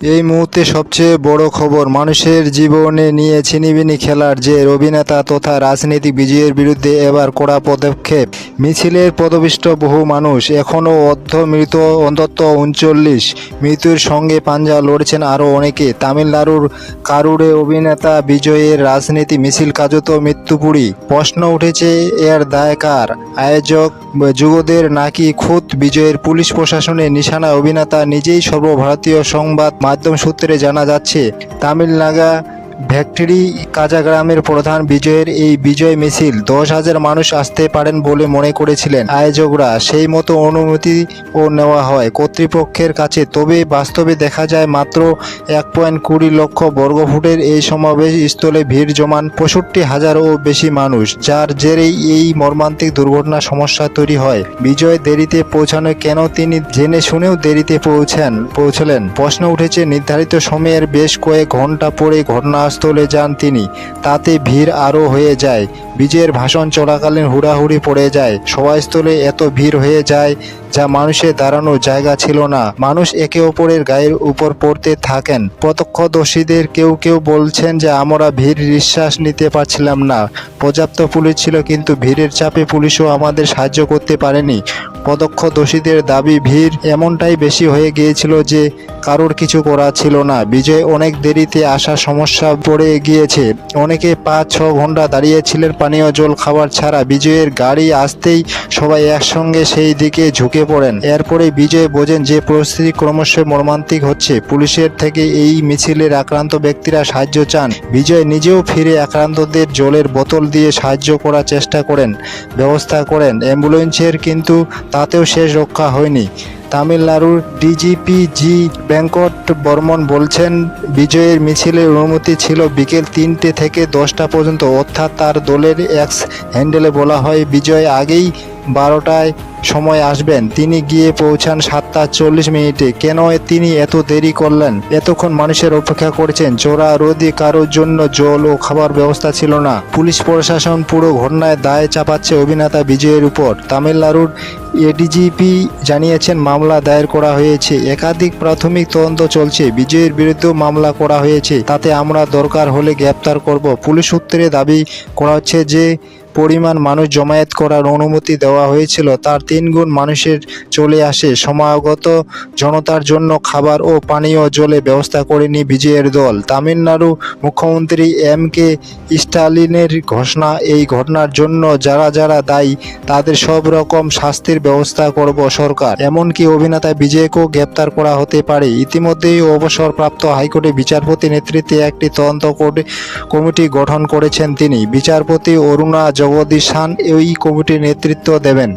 এই মুহূর্তে সবচেয়ে বড় খবর, মানুষের জীবনে নিয়ে ছিনিবিনি খেলার যে অভিনেতা তথা রাজনীতিক বিজয়ের বিরুদ্ধে এবার কড়া পদক্ষেপ। মিছিলের পদবিষ্ট বহু মানুষ, এখনও অর্ধ মৃত অন্তত উনচল্লিশ মৃত্যুর সঙ্গে পাঞ্জা লড়ছেন আরও অনেকে। তামিলনাড়ুর কারুরে অভিনেতা বিজয়ের রাজনীতি মিছিল কাজত মৃত্যুপুরী। প্রশ্ন উঠেছে, এর দায় কার আয়োজক যুগদের নাকি খুদ বিজয়ের পুলিশ প্রশাসনের নিশানা অভিনেতা নিজেই সর্বভারতীয় সংবাদ মাধ্যম সূত্রে জানা যাচ্ছে তামিলনাগা ভ্যাক্টরি কাজাগ্রামের প্রধান বিজয়ের এই বিজয় মিছিল দশ হাজার মানুষ আসতে পারেন বলে মনে করেছিলেন আয়োজকরা। সেই মতো অনুমতিও নেওয়া হয় কর্তৃপক্ষের কাছে। তবে বাস্তবে দেখা যায় মাত্র এক পয়েন্ট কুড়ি লক্ষ বর্গফুটের এই সমাবেশ স্থলে ভিড় জমান পঁয়ষট্টি হাজারও বেশি মানুষ, যার জেরেই এই মর্মান্তিক দুর্ঘটনা সমস্যা তৈরি হয়। বিজয় দেরিতে পৌঁছানো কেন তিনি জেনে শুনেও দেরিতে পৌঁছান পৌঁছলেন। প্রশ্ন উঠেছে, নির্ধারিত সময়ের বেশ কয়েক ঘণ্টা পরে ঘটনাস্থলে যান তিনি। তাতে ভিড় আরও হয়ে যায়। বিজয়ের ভাষণ চলাকালীন হুড়াহুড়ি পড়ে যায়। সভাস্থলে এত ভিড় হয়ে যায় যা মানুষের দাঁড়ানোর জায়গা ছিল না। মানুষ একে অপরের গায়ের উপর পড়তে থাকেন। প্রত্যক্ষদর্শীদের কেউ কেউ বলছেন যে, আমরা ভিড় নিঃশ্বাস নিতে পারছিলাম না। পর্যাপ্ত পুলিশ ছিল, কিন্তু ভিড়ের চাপে পুলিশও আমাদের সাহায্য করতে পারেনি। প্রত্যক্ষদর্শীদের দাবি ভিড় এমনটাই বেশি হয়ে গিয়েছিল যে কারোর কিছু করা ছিল না। বিজয় অনেক দেরিতে আসার সমস্যা পড়ে গিয়েছে। অনেকে পাঁচ ছ ঘণ্টা দাঁড়িয়েছিলেন পানীয় জল খাবার ছাড়া। বিজয়ের গাড়ি আসতেই সবাই একসঙ্গে সেই দিকে ঝুঁকে পড়েন। এরপরে বিজয় বোঝেন যে পরিস্থিতি ক্রমশ মর্মান্তিক হচ্ছে। পুলিশের থেকে এই মিছিলের আক্রান্ত ব্যক্তিরা সাহায্য চান। বিজয় নিজেও ফিরে আক্রান্তদের জলের বোতল দিয়ে সাহায্য করার চেষ্টা করেন, ব্যবস্থা করেন। অ্যাম্বুলেন্সের কিন্তু তাতেও শেষ রক্ষা হয়নি। তামিলনাড়ুর ডিজিপি জি ব্যাঙ্কট বর্মন বলছেন, বিজয়ের মিছিলের অনুমতি ছিল বিকেল তিনটে থেকে দশটা পর্যন্ত। অর্থাৎ তার দলের এক্স হ্যান্ডেলে বলা হয়, বিজয় আগেই বারোটায় সময় আসবেন। তিনি গিয়ে পৌঁছান সাতটা চল্লিশ মিনিটে। কেন তিনি এত দেরি করলেন? এতক্ষণ মানুষের অপেক্ষা করছেন। চোরা রোদি কারোর জন্য জল ও খাবার ব্যবস্থা ছিল না। পুলিশ প্রশাসন পুরো ঘটনায় দায় চাপাচ্ছে অভিনেতা বিজয়ের উপর। তামিলনাড়ুর এডিজিপি জানিয়েছেন, মামলা দায়ের করা হয়েছে। একাধিক প্রাথমিক তদন্ত চলছে। বিজয়ের বিরুদ্ধেও মামলা করা হয়েছে। তাতে আমরা দরকার হলে গ্রেপ্তার করব। পুলিশ সূত্রে দাবি করা হচ্ছে যে, পরিমাণ মানুষ জমায়েত করার অনুমতি দেওয়া হয়েছিল। তার তিনগুণ মানুষের চলে আসে। সমাগত জনতার জন্য খাবার ও পানীয় জলে ব্যবস্থা করেনি বিজয়ের দল। তামিলনাড়ু মুখ্যমন্ত্রী এম কে স্টালিনের ঘোষণা, এই ঘটনার জন্য যারা যারা দায়ী, তাদের সব রকম শাস্তির ব্যবস্থা করব সরকার। এমনকি অভিনেতা বিজয়কেও গ্রেপ্তার করা হতে পারে। ইতিমধ্যেই অবসরপ্রাপ্ত হাইকোর্টে বিচারপতি নেতৃত্বে একটি তদন্ত কমিটি গঠন করেছেন তিনি। বিচারপতি অরুণা জগদীশান এই কমিটির নেতৃত্ব দেবেন।